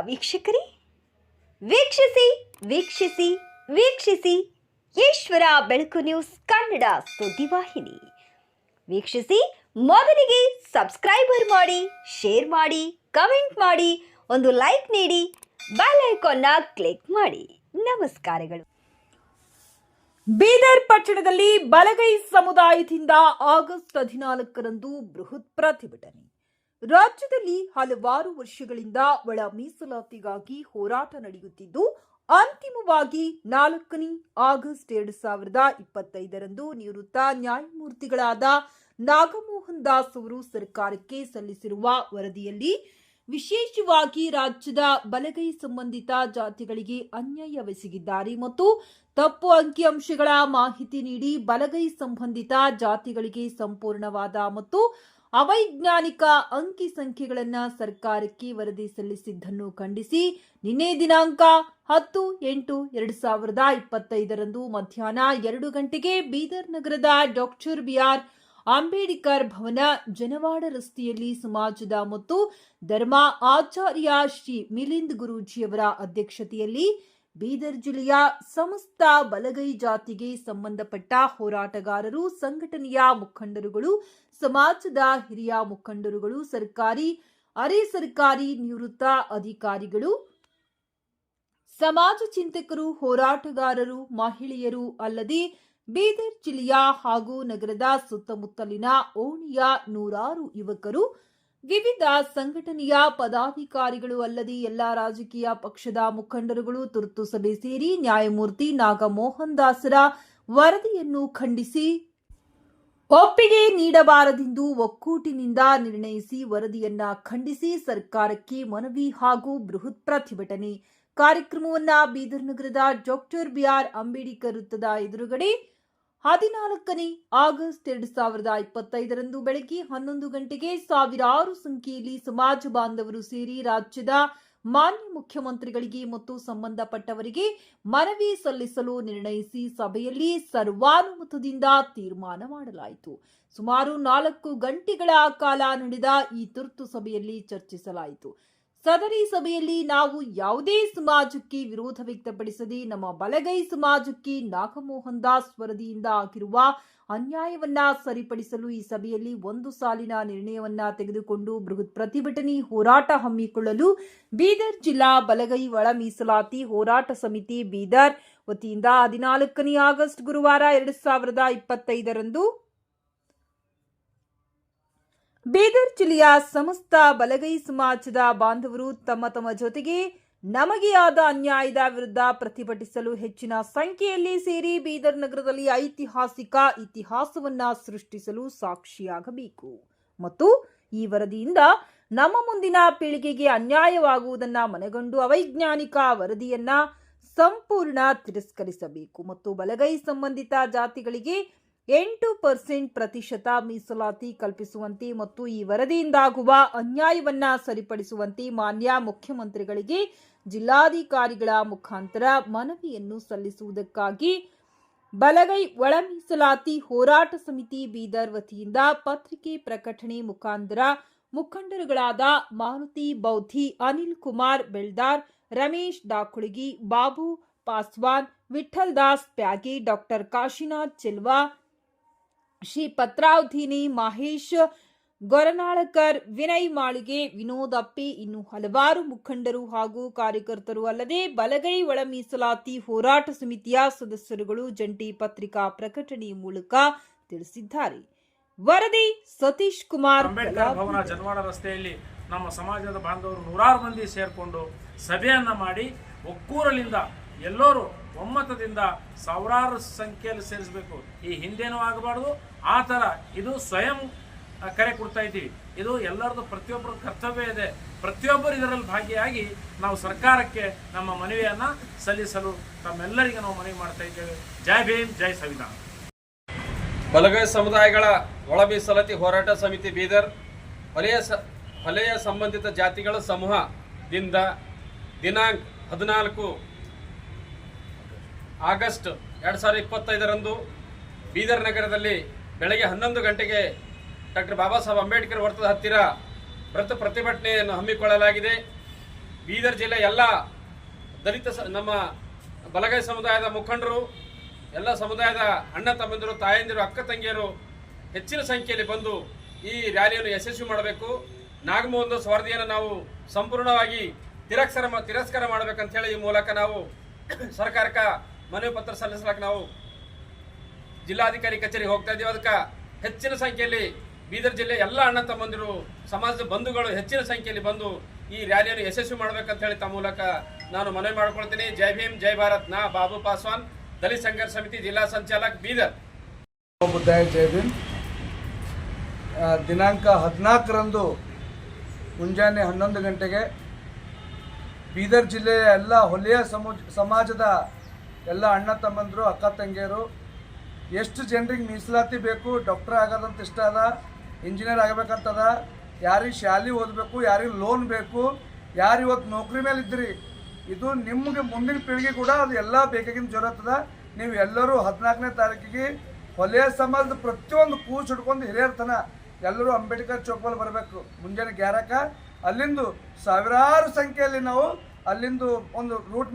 ವೀಕ್ಷಕರೇ, ವೀಕ್ಷಿಸಿ ವೀಕ್ಷಿಸಿ ವೀಕ್ಷಿಸಿ, ಈಶ್ವರ ಬೆಳಕು ನ್ಯೂಸ್ ಕನ್ನಡ ಸುದ್ದಿವಾಹಿನಿ ವೀಕ್ಷಿಸಿ, ಮೊದಲಿಗೆ ಸಬ್ಸ್ಕ್ರೈಬರ್ ಮಾಡಿ, ಶೇರ್ ಮಾಡಿ, ಕಮೆಂಟ್ ಮಾಡಿ, ಒಂದು ಲೈಕ್ ನೀಡಿ, ಬೆಲ್ ಐಕಾನ್ನ ಕ್ಲಿಕ್ ಮಾಡಿ. ನಮಸ್ಕಾರಗಳು. ಬೀದರ್ ಪಟ್ಟಣದಲ್ಲಿ ಬಲಗೈ ಸಮುದಾಯದಿಂದ ಆಗಸ್ಟ್ ಹದಿನಾಲ್ಕರಂದು ಬೃಹತ್ ಪ್ರತಿಭಟನೆ. ರಾಜ್ಯದಲ್ಲಿ ಹಲವಾರು ವರ್ಷಗಳಿಂದ ಒಳ ಮೀಸಲಾತಿಗಾಗಿ ಹೋರಾಟ ನಡೆಯುತ್ತಿದ್ದು, ಅಂತಿಮವಾಗಿ ನಾಲ್ಕನೇ ಆಗಸ್ಟ್ ಎರಡು ಸಾವಿರದ ಇಪ್ಪತ್ತೈದರಂದು ನಿವೃತ್ತ ನ್ಯಾಯಮೂರ್ತಿಗಳಾದ ನಾಗಮೋಹನ್ ದಾಸ್ ಅವರು ಸರ್ಕಾರಕ್ಕೆ ಸಲ್ಲಿಸಿರುವ ವರದಿಯಲ್ಲಿ ವಿಶೇಷವಾಗಿ ರಾಜ್ಯದ ಬಲಗೈ ಸಂಬಂಧಿತ ಜಾತಿಗಳಿಗೆ ಅನ್ಯಾಯವೆಸಗಿದ್ದಾರೆ ಮತ್ತು ತಪ್ಪು ಅಂಕಿಅಂಶಗಳ ಮಾಹಿತಿ ನೀಡಿ ಬಲಗೈ ಸಂಬಂಧಿತ ಜಾತಿಗಳಿಗೆ ಸಂಪೂರ್ಣವಾದ ಮತ್ತು ಅವೈಜ್ಞಾನಿಕ ಅಂಕಿ ಸಂಖ್ಯೆಗಳನ್ನು ಸರ್ಕಾರಕ್ಕೆ ವರದಿ ಸಲ್ಲಿಸಿದ್ದನ್ನು ಖಂಡಿಸಿ ನಿನ್ನೆ ದಿನಾಂಕ ಹತ್ತು ಎಂಟು ಎರಡು ಸಾವಿರದ ಇಪ್ಪತ್ತೈದರಂದು ಮಧ್ಯಾಹ್ನ ಎರಡು ಗಂಟೆಗೆ ಬೀದರ್ ನಗರದ doctor B R Ambedkar Bhavan Janawada ರಸ್ತೆಯಲ್ಲಿ ಸಮಾಜದ ಮತ್ತು ಧರ್ಮ ಆಚಾರ್ಯ ಶ್ರೀ ಮಿಲಿಂದ್ ಗುರೂಜಿಯವರ ಅಧ್ಯಕ್ಷತೆಯಲ್ಲಿ ಬೀದರ್ ಜಿಲ್ಲೆಯ ಸಮಸ್ತ ಬಲಗೈ ಜಾತಿಗೆ ಸಂಬಂಧಪಟ್ಟ ಹೋರಾಟಗಾರರು, ಸಂಘಟನೆಯ ಮುಖಂಡರುಗಳು, ಸಮಾಜದ ಹಿರಿಯ ಮುಖಂಡರುಗಳು, ಸರ್ಕಾರಿ, ಅರೆ ಸರ್ಕಾರಿ ನಿವೃತ್ತ ಅಧಿಕಾರಿಗಳು, ಸಮಾಜ ಚಿಂತಕರು, ಹೋರಾಟಗಾರರು, ಮಹಿಳೆಯರು ಅಲ್ಲದೆ ಬೀದರ್ ಜಿಲ್ಲೆಯ ಹಾಗೂ ನಗರದ ಸುತ್ತಮುತ್ತಲಿನ ಓಣಿಯ ನೂರಾರು ಯುವಕರು ವಿವಿಧ ಸಂಘಟನೆಯ ಪದಾಧಿಕಾರಿಗಳು ಅಲ್ಲದೆ ಎಲ್ಲ ರಾಜಕೀಯ ಪಕ್ಷದ ಮುಖಂಡರುಗಳು ತುರ್ತು ಸಭೆ ಸೇರಿ ನ್ಯಾಯಮೂರ್ತಿ ನಾಗಮೋಹನ್ ದಾಸರ ವರದಿಯನ್ನು ಖಂಡಿಸಿ ಒಪ್ಪಿಗೆ ನೀಡಬಾರದೆಂದು ಒಕ್ಕೂಟಿನಿಂದ ನಿರ್ಣಯಿಸಿ ವರದಿಯನ್ನ ಖಂಡಿಸಿ ಸರ್ಕಾರಕ್ಕೆ ಮನವಿ ಹಾಗೂ ಬೃಹತ್ ಪ್ರತಿಭಟನೆ. ಕಾರ್ಯಕ್ರಮವನ್ನ ಬೀದರ್ ನಗರದ ಡಾಕ್ಟರ್ ಬಿಆರ್ ಅಂಬೇಡ್ಕರ್ ವೃತ್ತದ ಎದುರುಗಡೆ ಹದಿನಾಲ್ಕನೇ ಆಗಸ್ಟ್ ಎರಡು ಸಾವಿರದ ಇಪ್ಪತ್ತೈದರಂದು ಬೆಳಗ್ಗೆ ಹನ್ನೊಂದು ಗಂಟೆಗೆ ಸಾವಿರಾರು ಸಂಖ್ಯೆಯಲ್ಲಿ ಸಮಾಜ ಬಾಂಧವರು ಸೇರಿ ರಾಜ್ಯದ ಮಾನ್ಯ ಮುಖ್ಯಮಂತ್ರಿಗಳಿಗೆ ಮತ್ತು ಸಂಬಂಧಪಟ್ಟವರಿಗೆ ಮನವಿ ಸಲ್ಲಿಸಲು ನಿರ್ಣಯಿಸಿ ಸಭೆಯಲ್ಲಿ ಸರ್ವಾನುಮತದಿಂದ ತೀರ್ಮಾನ ಮಾಡಲಾಯಿತು. ಸುಮಾರು ನಾಲ್ಕು ಗಂಟೆಗಳ ಕಾಲ ನಡೆದ ಈ ತುರ್ತು ಸಭೆಯಲ್ಲಿ ಚರ್ಚಿಸಲಾಯಿತು. ಸದರಿ ಸಭೆಯಲ್ಲಿ ನಾವು ಯಾವುದೇ ಸಮಾಜಕ್ಕೆ ವಿರೋಧ ವ್ಯಕ್ತಪಡಿಸದೆ ನಮ್ಮ ಬಲಗೈ ಸಮಾಜಕ್ಕೆ ನಾಗಮೋಹನ್ ದಾಸ್ ವರದಿಯಿಂದ ಆಗಿರುವ ಅನ್ಯಾಯವನ್ನ ಸರಿಪಡಿಸಲು ಈ ಸಭೆಯಲ್ಲಿ ಒಂದು ಸಾಲಿನ ನಿರ್ಣಯವನ್ನ ತೆಗೆದುಕೊಂಡು ಬೃಹತ್ ಪ್ರತಿಭಟನೆ ಹೋರಾಟ ಹಮ್ಮಿಕೊಳ್ಳಲು ಬೀದರ್ ಜಿಲ್ಲಾ ಬಲಗೈ ಒಳ ಮೀಸಲಾತಿ ಹೋರಾಟ ಸಮಿತಿ ಬೀದರ್ ವತಿಯಿಂದ ಹದಿನಾಲ್ಕನೇ ಆಗಸ್ಟ್ ಗುರುವಾರ ಎರಡು ಸಾವಿರದ ಇಪ್ಪತ್ತೈದರಂದು ಬೀದರ್ ಜಿಲ್ಲೆಯ ಸಮಸ್ತ ಬಲಗೈ ಸಮಾಜದ ಬಾಂಧವರು ತಮ್ಮ ತಮ್ಮ ಜೊತೆಗೆ ನಮಗೆ ಆದ ಅನ್ಯಾಯದ ವಿರುದ್ಧ ಪ್ರತಿಭಟಿಸಲು ಹೆಚ್ಚಿನ ಸಂಖ್ಯೆಯಲ್ಲಿ ಸೇರಿ ಬೀದರ್ ನಗರದಲ್ಲಿ ಐತಿಹಾಸಿಕ ಇತಿಹಾಸವನ್ನ ಸೃಷ್ಟಿಸಲು ಸಾಕ್ಷಿಯಾಗಬೇಕು. ಮತ್ತು ಈ ವರದಿಯಿಂದ ನಮ್ಮ ಮುಂದಿನ ಪೀಳಿಗೆಗೆ ಅನ್ಯಾಯವಾಗುವುದನ್ನ ಮನಗಂಡು ಅವೈಜ್ಞಾನಿಕ ವರದಿಯನ್ನ ಸಂಪೂರ್ಣ ತಿರಸ್ಕರಿಸಬೇಕು. ಮತ್ತು ಬಲಗೈ ಸಂಬಂಧಿತ ಜಾತಿಗಳಿಗೆ ಎಂಟು ಪರ್ಸೆಂಟ್ ಪ್ರತಿಶತ ಮೀಸಲಾತಿ ಕಲ್ಪಿಸುವಂತೆ ಮತ್ತು ಈ ವರದಿಯಿಂದಾಗುವ ಅನ್ಯಾಯವನ್ನ ಸರಿಪಡಿಸುವಂತೆ ಮಾನ್ಯ ಮುಖ್ಯಮಂತ್ರಿಗಳಿಗೆ ಜಿಲ್ಲಾಧಿಕಾರಿಗಳ ಮುಖಾಂತರ ಮನವಿಯನ್ನು ಸಲ್ಲಿಸುವುದಕ್ಕಾಗಿ ಬಲಗೈ ಒಳ ಮೀಸಲಾತಿ ಹೋರಾಟ ಸಮಿತಿ ಬೀದರ್ ವತಿಯಿಂದ ಪತ್ರಿಕೆ ಪ್ರಕಟಣೆ ಮುಖಾಂತರ ಮುಖಂಡರುಗಳಾದ ಮಾರುತಿ ಬೌದ್ಧಿ, ಅನಿಲ್ ಕುಮಾರ್ ಬೆಳ್ದಾರ್ ರಮೇಶ್ ಡಾಕುಳಗಿ ಬಾಬು ಪಾಸ್ವಾನ್, ವಿಠಲ್ ದಾಸ್ ಪ್ಯಾಗಿ, ಡಾಕ್ಟರ್ ಕಾಶಿನಾಥ್ ಚೆಲ್ವಾ ಶ್ರೀ ಪತ್ರಾವಧಿನಿ ಮಹೇಶ್ ಗೊರನಾಳಕರ್ ವಿನಯ್ ಮಾಳಿಗೆ ವಿನೋದ್ ಅಪ್ಪಿ ಇನ್ನು ಹಲವಾರು ಮುಖಂಡರು ಹಾಗೂ ಕಾರ್ಯಕರ್ತರು ಅಲ್ಲದೆ ಬಲಗೈ ಒಳ ಮೀಸಲಾತಿ ಹೋರಾಟ ಸಮಿತಿಯ ಸದಸ್ಯರುಗಳು ಜಂಟಿ ಪತ್ರಿಕಾ ಪ್ರಕಟಣೆ ಮೂಲಕ ತಿಳಿಸಿದ್ದಾರೆ. ವರದಿ ಸತೀಶ್ ಕುಮಾರ್ ಅಂಬೇಡ್ಕರ್ ಭವನ ಜನ್ವಾಡ ರಸ್ತೆಯಲ್ಲಿ ನಮ್ಮ ಸಮಾಜದ ಬಾಂಧವರು ನೂರಾರು ಮಂದಿ ಸೇರಿಕೊಂಡು ಸಭೆಯನ್ನ ಮಾಡಿ ಒಕ್ಕೂರಲಿಂದ ಎಲ್ಲರೂ ಒಮ್ಮತದಿಂದ ಸಾವಿರಾರು ಸಂಖ್ಯೆಯಲ್ಲಿ ಸೇರಿಸಬೇಕು. ಈ ಹಿಂದೇನೂ ಆಗಬಾರ್ದು. ಆ ಥರ ಇದು ಸ್ವಯಂ ಕರೆ ಕೊಡ್ತಾ ಇದ್ದೀವಿ. ಇದು ಎಲ್ಲರದ್ದು ಪ್ರತಿಯೊಬ್ಬರ ಕರ್ತವ್ಯ ಇದೆ. ಪ್ರತಿಯೊಬ್ಬರು ಇದರಲ್ಲಿ ಭಾಗಿಯಾಗಿ ನಾವು ಸರ್ಕಾರಕ್ಕೆ ನಮ್ಮ ಮನವಿಯನ್ನು ಸಲ್ಲಿಸಲು ತಮ್ಮೆಲ್ಲರಿಗೆ ನಾವು ಮನವಿ ಮಾಡ್ತಾ ಇದ್ದೇವೆ. ಜೈ ಭೀಮ್, ಜೈ ಸಂವಿಧಾನ. ಬಲಗೈ ಸಮುದಾಯಗಳ ಒಳ ಹೋರಾಟ ಸಮಿತಿ ಬೀದರ್, ವಲಯ ಸ, ವಲಯ ಸಂಬಂಧಿತ ಜಾತಿಗಳ ಸಮೂಹದಿಂದ ದಿನಾಂಕ ಹದಿನಾಲ್ಕು ಆಗಸ್ಟ್ ಎರಡು ಸಾವಿರದ ಇಪ್ಪತ್ತೈದರಂದು ಬೀದರ್ ನಗರದಲ್ಲಿ ಬೆಳಗ್ಗೆ ಹನ್ನೊಂದು ಗಂಟೆಗೆ ಡಾಕ್ಟರ್ ಬಾಬಾ ಸಾಹೇಬ್ ಅಂಬೇಡ್ಕರ್ ವರ್ತದ ಹತ್ತಿರ ವೃತ್ತ ಪ್ರತಿಭಟನೆಯನ್ನು ಹಮ್ಮಿಕೊಳ್ಳಲಾಗಿದೆ. ಬೀದರ್ ಜಿಲ್ಲೆ ಎಲ್ಲ ದಲಿತ ನಮ್ಮ ಬಲಗೈ ಸಮುದಾಯದ ಮುಖಂಡರು, ಎಲ್ಲ ಸಮುದಾಯದ ಅಣ್ಣ ತಮ್ಮಂದಿರು, ತಾಯಂದಿರು, ಅಕ್ಕ ತಂಗಿಯರು ಹೆಚ್ಚಿನ ಸಂಖ್ಯೆಯಲ್ಲಿ ಬಂದು ಈ ರ್ಯಾಲಿಯನ್ನು ಯಶಸ್ವಿ ಮಾಡಬೇಕು. ನಾಗಮೋಹನ್ ಸ್ವಾರ್ಧಿಯನ್ನು ನಾವು ಸಂಪೂರ್ಣವಾಗಿ ತಿರಸ್ಕಾರ ತಿರಸ್ಕಾರ ಮಾಡಬೇಕಂತ ಹೇಳಿ ಈ ಮೂಲಕ ನಾವು ಸರ್ಕಾರಕ್ಕೆ ಮನವಿ ಪತ್ರ ಸಲ್ಲಿಸಲಕ್ಕೆ ನಾವು ಜಿಲ್ಲಾಧಿಕಾರಿ ಕಚೇರಿಗೆ ಹೋಗ್ತಾ ಇದ್ದೀವಿ. ಅದಕ್ಕೆ ಹೆಚ್ಚಿನ ಸಂಖ್ಯೆಯಲ್ಲಿ ಬೀದರ್ ಜಿಲ್ಲೆ ಎಲ್ಲ ಅಣ್ಣ ತಮ್ಮಂದಿರು, ಸಮಾಜದ ಬಂಧುಗಳು ಹೆಚ್ಚಿನ ಸಂಖ್ಯೆಯಲ್ಲಿ ಬಂದು ಈ ರ್ಯಾಲಿಯನ್ನು ಯಶಸ್ವಿ ಮಾಡಬೇಕಂತ ಹೇಳಿ ತಮ್ಮ ಮೂಲಕ ನಾನು ಮನವಿ ಮಾಡ್ಕೊಳ್ತೀನಿ. ಜೈ ಭೀಮ್, ಜೈ ಭಾರತ್. ನಾ ಬಾಬು ಪಾಸ್ವಾನ್, ದಲಿತ ಸಂಘರ್ಷ ಸಮಿತಿ ಜಿಲ್ಲಾ ಸಂಚಾಲಕ್ ಬೀದರ್. ಜೈ ಭೀಮ್. ದಿನಾಂಕ ಹದಿನಾಲ್ಕರಂದು ಮುಂಜಾನೆ ಹನ್ನೊಂದು ಗಂಟೆಗೆ ಬೀದರ್ ಜಿಲ್ಲೆಯ ಎಲ್ಲ ಹೊಲೆಯ ಸಮುಜ ಸಮಾಜದ ಎಲ್ಲ ಅಣ್ಣ ತಮ್ಮಂದರು, ಅಕ್ಕ ತಂಗಿಯರು, ಎಷ್ಟು ಜನರಿಗೆ ಮೀಸಲಾತಿ ಬೇಕು, ಡಾಕ್ಟರ್ ಆಗೋದಂತ ಇಷ್ಟ ಅದ, ಇಂಜಿನಿಯರ್ ಆಗಬೇಕಂತದ, ಯಾರಿಗೆ ಶಾಲೆ ಓದಬೇಕು, ಯಾರಿಗೆ ಲೋನ್ ಬೇಕು, ಯಾರು ಇವತ್ತು ನೌಕರಿ ಮೇಲೆ ಇದ್ರಿ, ಇದು ನಿಮಗೆ ಮುಂದಿನ ಪೀಳಿಗೆ ಕೂಡ ಅದು ಎಲ್ಲ ಬೇಕಾಗಿನ ಜರುರತ್ತದ ನೀವು ಎಲ್ಲರೂ ಹದಿನಾಲ್ಕನೇ ತಾರೀಕಿಗೆ ಹೊಲೆಯ ಸಮಾಜದ ಪ್ರತಿಯೊಂದು ಕೂಸು ಹಿಡ್ಕೊಂಡು ಹಿರಿಯರ್ತನ ಎಲ್ಲರೂ ಅಂಬೇಡ್ಕರ್ ಚೌಕಲ್ಲಿ ಬರಬೇಕು. ಮುಂಜಾನೆ ಗ್ಯಾರಕ ಅಲ್ಲಿಂದು ಸಾವಿರಾರು ಸಂಖ್ಯೆಯಲ್ಲಿ ನಾವು ಅಲ್ಲಿಂದು ಒಂದು ರೂಟ್